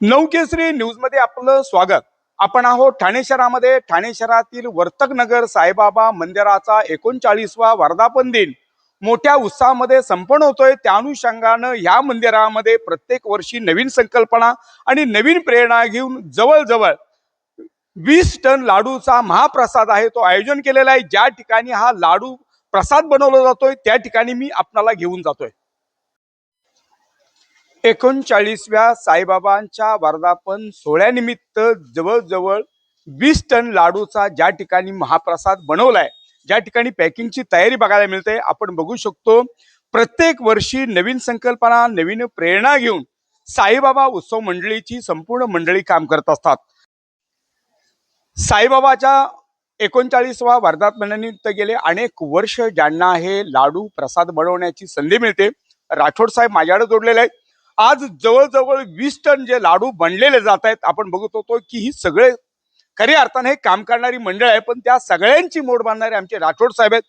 नवकेसरी न्यूजमध्ये आपलं स्वागत. आपण आहोत ठाणे शहरामध्ये. ठाणे शहरातील वर्तक नगर साईबाबा मंदिराचा एकोणचाळीसवा वर्धापन दिन. मोठ्या उत्साहामध्ये संपन्न होतोय. त्या अनुषंगानं या मंदिरामध्ये प्रत्येक वर्षी नवीन संकल्पना आणि नवीन प्रेरणा घेऊन जवळजवळ वीस टन लाडूचा महाप्रसाद आहे तो आयोजन केलेला आहे. ज्या ठिकाणी हा लाडू प्रसाद बनवला जातोय त्या ठिकाणी मी आपणाला घेऊन जातोय. एकोणचाळीसव्या साईबाबांच्या वर्धापन सोहळ्यानिमित्त जवळजवळ वीस टन लाडूचा ज्या ठिकाणी महाप्रसाद बनवलाय ज्या ठिकाणी पॅकिंगची तयारी बघायला मिळते आपण बघू शकतो. प्रत्येक वर्षी नवीन संकल्पना नवीन प्रेरणा घेऊन साईबाबा उत्सव मंडळीची संपूर्ण मंडळी काम करत असतात. साईबाबाच्या एकोणचाळीसवा वर्धापनानिमित्त गेले अनेक वर्ष ज्यांना हे लाडू प्रसाद बनवण्याची संधी मिळते राठोड साहेब माझ्याकडे जोडलेले आहेत. आज जवळजवळ वीस टन जे लाडू बनलेले जात आहेत आपण बघत होतो की ही सगळे खऱ्या अर्थाने हे काम करणारी मंडळ आहे पण त्या सगळ्यांची मोड बांधणारे आमचे राठोड साहेब आहेत.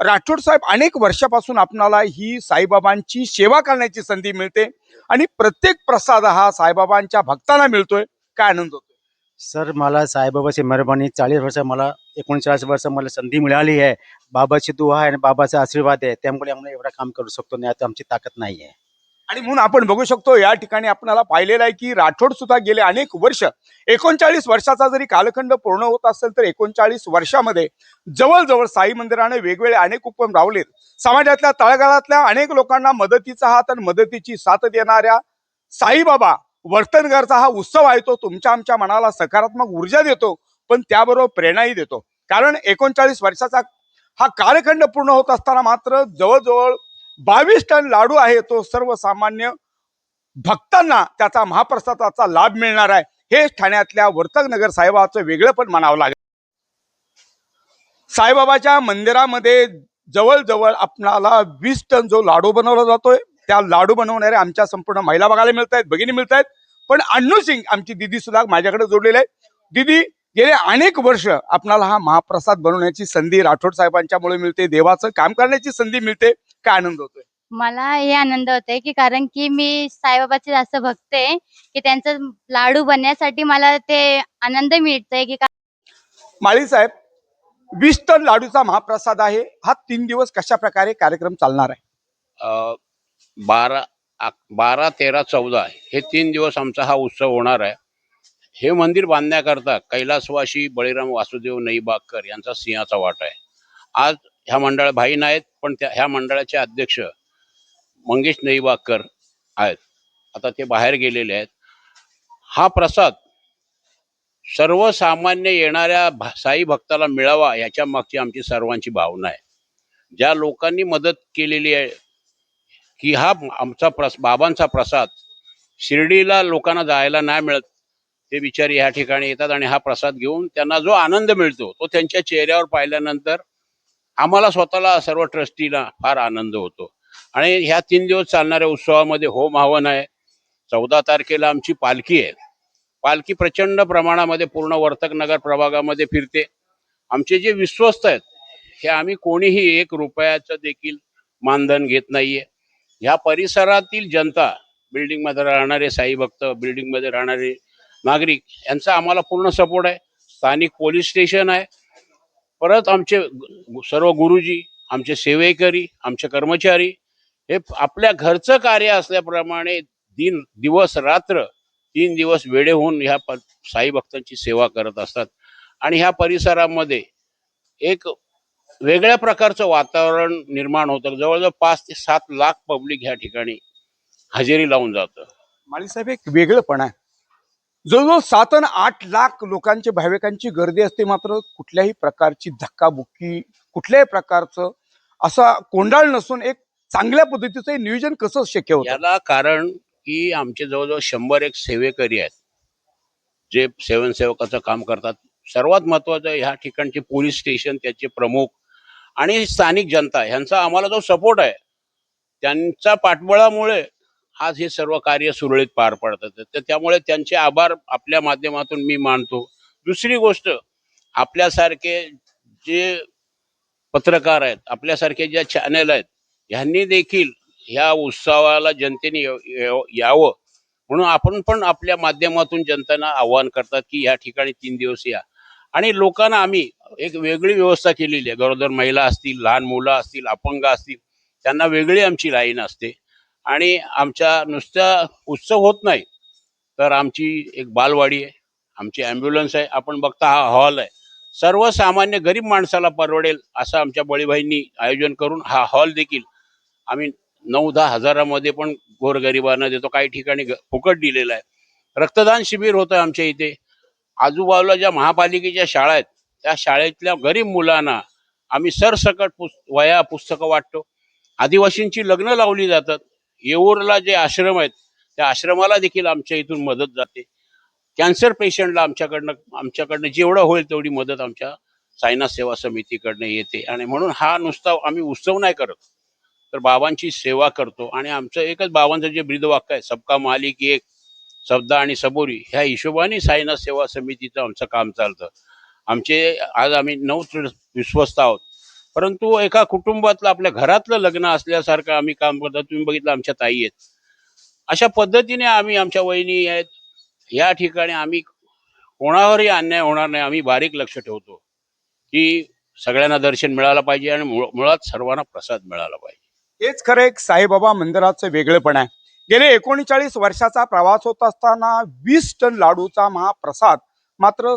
राठोड साहेब अनेक वर्षापासून आपणाला ही साईबाबांची सेवा करण्याची संधी मिळते आणि प्रत्येक प्रसाद हा साईबाबांच्या भक्तांना मिळतोय. काय आनंद होतो सर मला साईबाबाची मेहरबानी चाळीस वर्ष मला एकोणचाळीस वर्ष मला संधी मिळाली आहे. बाबाची दुहा आहे आणि बाबाचा आशीर्वाद आहे. त्यामुळे आम्ही एवढं काम करू शकतो नाही आता आमची ताकद नाही आहे आणि म्हणून आपण बघू शकतो या ठिकाणी आपणाला पाहिलेलं आहे की राठोड सुद्धा गेले अनेक वर्ष. एकोणचाळीस वर्षाचा जरी कालखंड पूर्ण होत असेल तर एकोणचाळीस वर्षामध्ये जवळजवळ साई मंदिराने वेगवेगळे अनेक उपक्रम रावलेत समाजातल्या तळागाळातल्या अनेक लोकांना मदतीचा हात आणि मदतीची साथ देणाऱ्या साईबाबा वर्तनगरचा हा उत्सव आहे तो तुमच्या आमच्या मनाला सकारात्मक ऊर्जा देतो पण त्याबरोबर प्रेरणाही देतो. कारण एकोणचाळीस वर्षाचा हा कालखंड पूर्ण होत असताना मात्र जवळजवळ बावीस टन लाडू आहे तो सर्वसामान्य भक्तांना त्याचा महाप्रसादाचा लाभ मिळणार आहे. हे ठाण्यातल्या वर्तक नगर साहेबाचं वेगळं पण म्हणावं लागेल. साईबाबाच्या मंदिरामध्ये जवळजवळ आपणाला वीस टन जो लाडू बनवला जातोय त्या लाडू बनवणाऱ्या आमच्या संपूर्ण महिला बघायला मिळत आहेत भगिनी मिळत आहेत पण अण्णू सिंग आमची दिदी सुद्धा माझ्याकडे जोडलेली आहे दिदी गेले अनेक वर्ष आपणाला हा महाप्रसाद बनवण्याची संधी राठोड साहेबांच्यामुळे मिळते देवाचं काम करण्याची संधी मिळते. काय आनंद होतोय? मला हे आनंद होतोय की कारण की मी साईबाबाचे जास्त भक्त आहे की त्यांचं लाडू बनण्यासाठी मला ते आनंद मिळतोय की का- माळी साहेब वीस टन लाडूचा महाप्रसाद आहे. हा तीन दिवस कशा प्रकारे कार्यक्रम चालणार आहे? अ, बारा बारा तेरा चौदा हे तीन दिवस आमचा हा उत्सव होणार आहे. हे मंदिर बांधण्याकरता कैलासवासी बळीराम वासुदेव नईबागकर यांचा सिंहाचा वाटा आहे. आज ह्या मंडळ भाई नाहीत पण त्या ह्या मंडळाचे अध्यक्ष मंगेश नईबागकर आहेत. आता ते बाहेर गेलेले आहेत. हा प्रसाद सर्वसामान्य येणाऱ्या भा- साई भक्ताला मिळावा याच्या मागची आमची सर्वांची भावना आहे. ज्या लोकांनी मदत केलेली आहे की हा आमचा प्रस बाबांचा प्रसाद शिर्डीला लोकांना जायला नाही मिळत ते बिचारी ह्या ठिकाणी येतात आणि हा प्रसाद घेऊन त्यांना जो आनंद मिळतो तो त्यांच्या चेहऱ्यावर पाहिल्यानंतर आम्हाला स्वतःला सर्व ट्रस्टीला फार आनंद होतो. आणि ह्या तीन दिवस चालणाऱ्या उत्सवामध्ये होम हवन आहे. चौदा तारखेला आमची पालखी आहे. पालखी प्रचंड प्रमाणामध्ये पूर्ण वर्तक नगर प्रभागामध्ये फिरते. आमचे जे विश्वस्त आहेत हे आम्ही कोणीही एक रुपयाचं देखील मानधन घेत नाहीये. ह्या परिसरातील जनता बिल्डिंगमध्ये राहणारे साई भक्त बिल्डिंगमध्ये राहणारे नागरिक यांचा आम्हाला पूर्ण सपोर्ट आहे. स्थानिक पोलीस स्टेशन आहे. परत आमचे सर्व गुरुजी आमचे सेवेकरी आमचे कर्मचारी हे आपल्या घरचं कार्य असल्याप्रमाणे दिन दिवस रात्र तीन दिवस वेडे होऊन ह्या प- साई भक्तांची सेवा करत असतात. आणि ह्या परिसरामध्ये एक वेगळ्या प्रकारचं वातावरण निर्माण होतं. जवळजवळ पाच ते सात लाख पब्लिक ह्या ठिकाणी हजेरी लावून जातं. माळी साहेब एक वेगळंपण आहे. जवळजवळ सात आणि आठ लाख लोकांची भाविकांची गर्दी असते मात्र कुठल्याही प्रकारची धक्काबुक्की कुठल्याही प्रकारचं असा कोंडाळ नसून एक चांगल्या पद्धतीचं नियोजन कसं शक्य होतं? याला कारण की आमचे जवळजवळ शंभर एक सेवेकरी आहेत. जे सेवनसेवकाचं काम करतात. सर्वात महत्वाचं ह्या ठिकाणचे पोलीस स्टेशन त्याचे प्रमुख आणि स्थानिक जनता ह्यांचा आम्हाला जो सपोर्ट आहे त्यांच्या पाठबळामुळे आज हे सर्व कार्य सुरळीत पार पडतात. तर त्यामुळे त्यांचे आभार आपल्या माध्यमातून मी मानतो. दुसरी गोष्ट आपल्यासारखे जे पत्रकार आहेत आपल्यासारखे ज्या चॅनल आहेत ह्यांनी देखील ह्या उत्सवाला जनतेने यावं. म्हणून आपण पण आपल्या माध्यमातून जनतेला आव्हान करतात की या ठिकाणी तीन दिवस या. आणि लोकांना आम्ही एक वेगळी व्यवस्था केलेली आहे. गरोदर महिला असतील लहान मुलं असतील अपंग असतील त्यांना वेगळी आमची लाईन असते. आणि आमच्या नुसत्या उत्सव होत नाही तर आमची एक बालवाडी आहे आमची ॲम्ब्युलन्स आहे आपण बघता हा हॉल आहे. सर्वसामान्य गरीब माणसाला परवडेल असं आमच्या बळीभाईंनी आयोजन करून हा हॉल देखील आम्ही नऊ दहा हजारामध्ये पण गोरगरिबांना देतो काही ठिकाणी फुकट दिलेलं आहे. रक्तदान शिबिर होतं आमच्या इथे. आजूबाजूला ज्या महापालिकेच्या शाळा आहेत त्या शाळेतल्या गरीब मुलांना आम्ही सरसकट पुस वया पुस्तकं वाटतो. आदिवासींची लग्न लावली जातात. येऊरला जे आश्रम आहेत त्या आश्रमाला देखील आमच्या इथून मदत जाते. कॅन्सर पेशंटला आमच्याकडनं आमच्याकडनं जेवढं होईल तेवढी मदत आमच्या सायनाथ सेवा समितीकडनं येते. आणि म्हणून हा नुसता आम्ही उत्सव नाही करत. तर बाबांची सेवा करतो. आणि आमचं एकच बाबांचं जे ब्रीदवाक्य आहे सबका मालिक एक सबदा आणि सबोरी ह्या हिशोबाने साईनाथ सेवा समितीचं आमचं काम चालतं. आमचे आज आम्ही नऊ विश्वस्त आहोत. परंतु एका कुटुंबातलं आपल्या घरातलं लग्न असल्यासारखं आम्ही काम करतो. तुम्ही बघितलं आमच्या ताई आहेत. अशा पद्धतीने आम्ही आमच्या वहिनी आहेत. या ठिकाणी आम्ही कोणावरही अन्याय होणार नाही. आम्ही बारीक लक्ष ठेवतो की सगळ्यांना दर्शन मिळालं पाहिजे आणि मुळात सर्वांना प्रसाद मिळाला पाहिजे. हेच खरं एक साईबाबा मंदिराचं वेगळेपण आहे. गेले एकोणचाळीस वर्षाचा प्रवास होत असताना वीस टन लाडूचा महाप्रसाद मात्र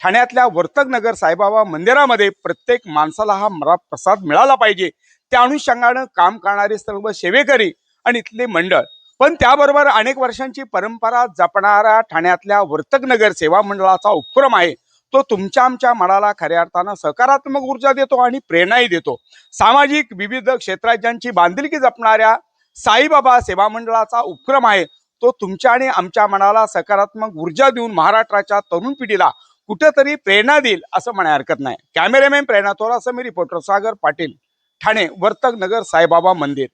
ठाण्यातल्या वर्तकनगर साईबाबा मंदिरामध्ये प्रत्येक माणसाला हा मरा प्रसाद मिळाला पाहिजे. त्या अनुषंगानं काम करणारे सर्व सेवेकरी आणि इथले मंडळ. पण त्याबरोबर अनेक वर्षांची परंपरा जपणारा ठाण्यातल्या वर्तकनगर सेवा मंडळाचा उपक्रम आहे. तो तुमच्या आमच्या मनाला खऱ्या अर्थानं सकारात्मक ऊर्जा देतो आणि प्रेरणाही देतो. सामाजिक विविध क्षेत्रात ज्यांची बांधिलकी जपणाऱ्या साईबाबा सेवा मंडळाचा उपक्रम आहे. तो तुमच्या आणि आमच्या मनाला सकारात्मक ऊर्जा देऊन महाराष्ट्राच्या तरुण पिढीला कुठेतरी प्रेरणा देईल असं म्हणाय हरकत नाही. कॅमेरामॅन प्रेरणा थोरासह मी रिपोर्टर सागर पाटील ठाणे वर्तक नगर साईबाबा मंदिर.